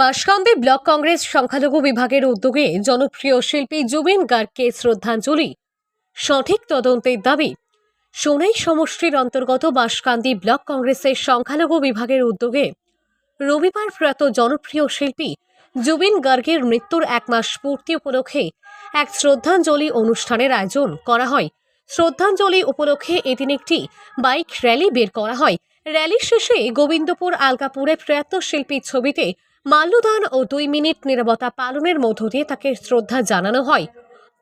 Baskandi block Congress সংখ্যালঘু বিভাগের উদ্যোগে জনপ্রিয় শিল্পী জুবিন গার্গকে শ্রদ্ধাঞ্জলি। সঠিক তদন্তের দাবি, সোনাই সমষ্টির অন্তর্গত বাসকান্দি ব্লক কংগ্রেসের সংখ্যালঘু বিভাগের উদ্যোগে রবিবার প্রয়াত জনপ্রিয় শিল্পী জুবিন গার্গের মৃত্যুর এক মাস পূর্তি উপলক্ষে এক শ্রদ্ধাঞ্জলি অনুষ্ঠানের আয়োজন করা হয়। শ্রদ্ধাঞ্জলি উপলক্ষে এদিন একটি বাইক র্যালি বের করা হয়। র্যালি শেষে গোবিন্দপুর আলকাপুরে প্রয়াত শিল্পীর ছবিতে মাল্যদান ও দুই মিনিট নিরবতা পালনের মধ্য দিয়ে তাকে শ্রদ্ধা জানানো হয়।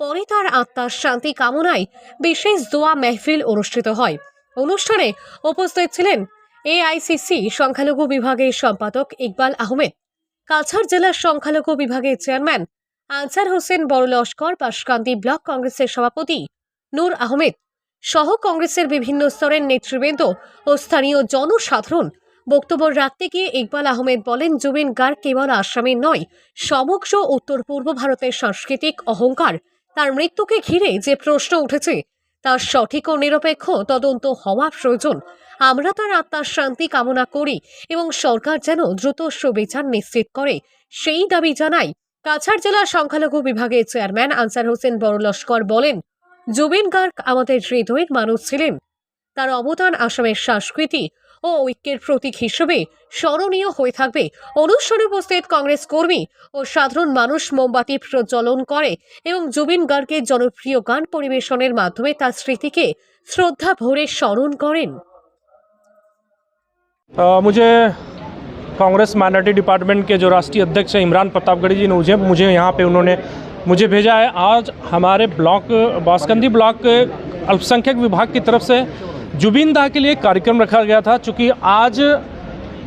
পরে তার আত্মার শান্তি কামনায় বিশেষ দোয়া মেহফিল অনুষ্ঠিত হয়। অনুষ্ঠানে উপস্থিত ছিলেন এআইসিসি সংখ্যালঘু বিভাগের সম্পাদক ইকবাল আহমেদ, কাছাড় জেলার সংখ্যালঘু বিভাগের চেয়ারম্যান আনসার হোসেন বড় লস্কর বাসকান্দি ব্লক কংগ্রেসের সভাপতি নূর আহমেদ সহ কংগ্রেসের বিভিন্ন স্তরের নেতৃবৃন্দ ও স্থানীয় জনসাধারণ বক্তব্য রাখতে গিয়ে ইকবাল আহমেদ বলেন জুবিন গার্গ কেবল আসামের নয়, সমগ্র উত্তর পূর্ব ভারতের সাংস্কৃতিক অহংকার। তার মৃত্যুকে ঘিরে যে প্রশ্ন উঠেছে, তার সঠিক ও নিরপেক্ষ তদন্ত হওয়া প্রয়োজন। আমরা তার আত্মার শান্তি কামনা করি এবং সরকার যেন দ্রুত সুবিচার নিশ্চিত করে, সেই দাবি জানাই। কাছাড় জেলার সংখ্যালঘু বিভাগের চেয়ারম্যান আনসার হোসেন বড় লস্কর বলেন জুবিন গার্গ আমাদের হৃদয়ের মানুষ ছিলেন। তার অবদান আসামের সংস্কৃতি ও ঐক্যের প্রতীক হিসেবে স্মরণীয় হয়ে থাকবে অনুষ্ঠানে উপস্থিত কংগ্রেস কর্মী ও সাধারণ মানুষ মোমবাতি প্রজ্বলন করে এবং জুবিন গার্গের জনপ্রিয় গান পরিবেশনের মাধ্যমে তার স্মৃতিকে শ্রদ্ধা ভরে স্মরণ করেন अ, मुझे कांग्रेस माइनॉरिटी डिपार्टमेंट के जो राष्ट्रीय अध्यक्ष हैं इमरान प्रतापगढ़ी जी ने मुझे मुझे यहाँ पे उन्होंने मुझे भेजा है आज हमारे ब्लॉक बासकंदी ब्लॉक अल्पसंख्यक विभाग की तरफ से जुबिन दा के लिए एक कार्यक्रम रखा गया था, चूँकि आज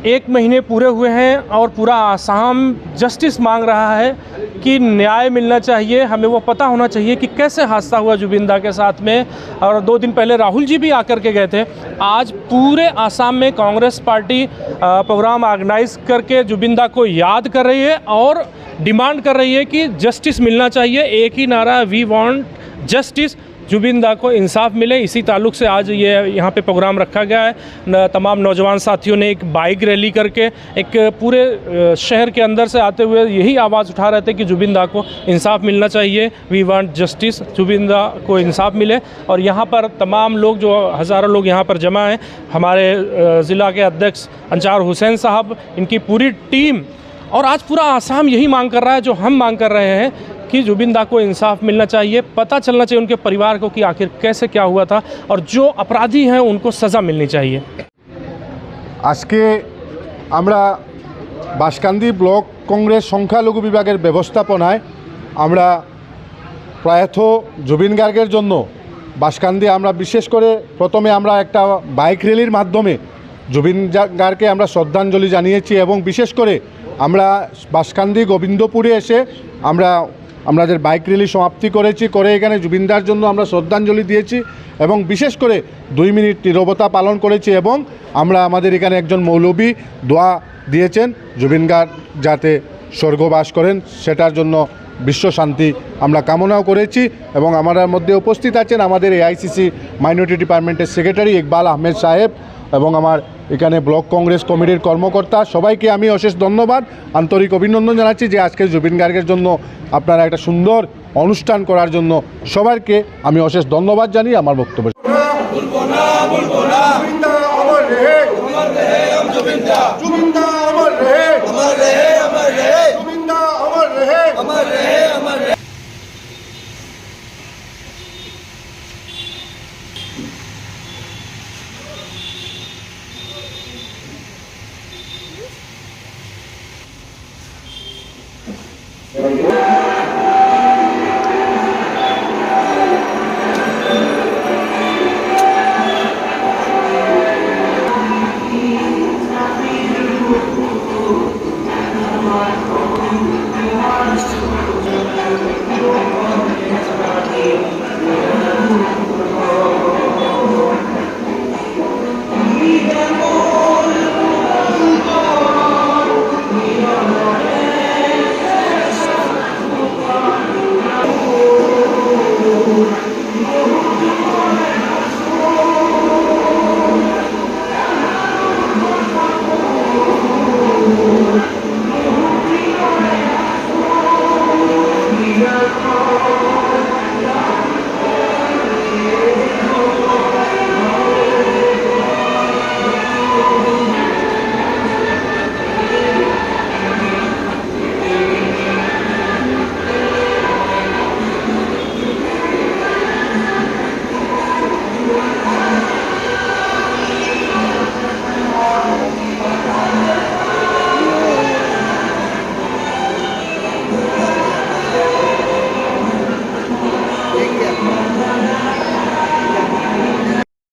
एक महीने पूरे हुए हैं और पूरा आसाम जस्टिस मांग रहा है कि न्याय मिलना चाहिए। हमें वो पता होना चाहिए कि कैसे हादसा हुआ जुबिंदा के साथ में। और दो दिन पहले राहुल जी भी आकर के गए थे। आज पूरे आसाम में कांग्रेस पार्टी प्रोग्राम ऑर्गेनाइज करके जुबिंदा को याद कर रही है और डिमांड कर रही है कि जस्टिस मिलना चाहिए। एक ही नारा, वी वांट जस्टिस। जुबिंदा को इंसाफ मिले। इसी ताल्लुक से आज ये यहाँ पे प्रोग्राम रखा गया है। तमाम नौजवान साथियों ने एक बाइक रैली करके एक पूरे शहर के अंदर से आते हुए यही आवाज़ उठा रहे थे कि जुबिंदा को इंसाफ मिलना चाहिए। We want justice. जुबिंदा को इंसाफ मिले और यहाँ पर तमाम लोग जो हज़ारों लोग यहाँ पर जमा हैं। हमारे ज़िला के अध्यक्ष अंचार हुसैन साहब, इनकी पूरी टीम और आज पूरा आसाम यही मांग कर रहा है जो हम मांग कर रहे हैं कि जुबिंदा को इंसाफ मिलना चाहिए पता चलना चाहिए उनके परिवार को कि आखिर कैसे क्या हुआ था और जो अपराधी हैं उनको सज़ा मिलनी चाहिए আজকে আমরা বাঁশকান্দি ব্লক কংগ্রেস সংখ্যালঘু বিভাগের ব্যবস্থাপনায় আমরা প্রয়াত জুবিন গার্গের জন্য বাঁশকান্দি আমরা বিশেষ করে প্রথমে আমরা একটা বাইক র্যালির মাধ্যমে জুবিন জা- গার্গকে আমরা শ্রদ্ধাঞ্জলি জানিয়েছি এবং বিশেষ করে আমরা বাঁশকান্দি গোবিন্দপুরে এসে আমরা আমাদের বাইক র্যালি সমাপ্তি করেছি, করে এখানে জুবিনদার জন্য আমরা শ্রদ্ধাঞ্জলি দিয়েছি এবং বিশেষ করে দুই মিনিট নীরবতা পালন করেছি এবং আমরা আমাদের এখানে একজন মৌলবী দোয়া দিয়েছেন জুবিন গার্গ যাতে স্বর্গবাস করেন, সেটার জন্য বিশ্ব শান্তি আমরা কামনাও করেছি এবং আমাদের মধ্যে উপস্থিত আছেন আমাদের এআইসিসি মাইনরিটি ডিপার্টমেন্টের সেক্রেটারি ইকবাল আহমেদ সাহেব এবং আমার এখানে ব্লক কংগ্রেস কমিটির কর্মকর্তা, সবাইকে আমি অশেষ ধন্যবাদ। আন্তরিক অভিনন্দন জানাচ্ছি যে আজকে জুবিন গার্গের জন্য আপনারা একটা সুন্দর অনুষ্ঠান করার জন্য সবাইকে আমি অশেষ ধন্যবাদ জানিয়ে আমার বক্তব্য জুবিন্দা, আমার রে